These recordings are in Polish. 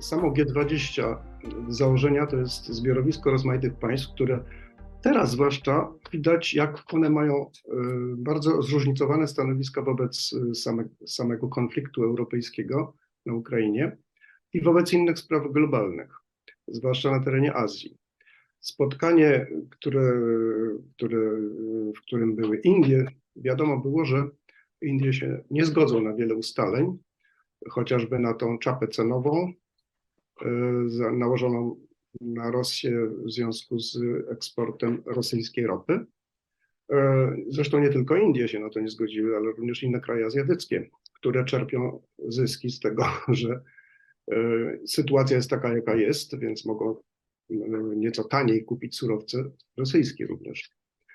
samo G20 z założenia to jest zbiorowisko rozmaitych państw, które teraz zwłaszcza widać, jak one mają e, bardzo zróżnicowane stanowiska wobec e, same, samego konfliktu europejskiego na Ukrainie i wobec innych spraw globalnych, zwłaszcza na terenie Azji. Spotkanie, które, które, w którym były Indie, wiadomo było, że Indie się nie zgodzą na wiele ustaleń, chociażby na tą czapę cenową nałożoną na Rosję w związku z eksportem rosyjskiej ropy. E, Zresztą nie tylko Indie się na to nie zgodziły, ale również inne kraje azjatyckie, które czerpią zyski z tego, że e, sytuacja jest taka, jaka jest, więc mogą e, nieco taniej kupić surowce rosyjskie również.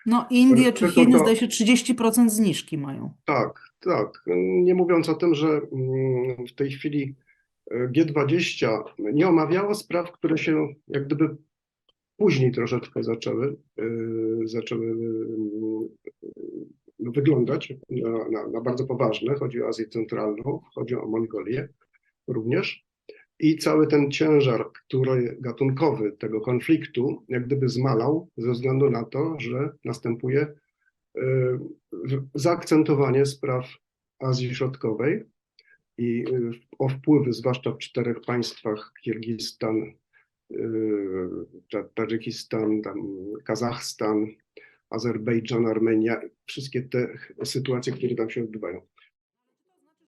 No Indie czy Chiny zdaje się 30% zniżki mają. Tak, tak. Nie mówiąc o tym, że mm, w tej chwili e, G20 nie omawiało spraw, które się jak gdyby później troszeczkę zaczęły, e, zaczęły mm, no, wyglądać na, na, na bardzo poważne. Chodzi o Azję Centralną, chodzi o Mongolię również. I cały ten ciężar, który gatunkowy tego konfliktu, jak gdyby zmalał ze względu na to, że następuje zaakcentowanie spraw Azji Środkowej i y, o wpływy, zwłaszcza w czterech państwach Kirgistan, Ta- Tadżykistan, Kazachstan, Azerbejdżan, Armenia, wszystkie te sytuacje, które tam się odbywają.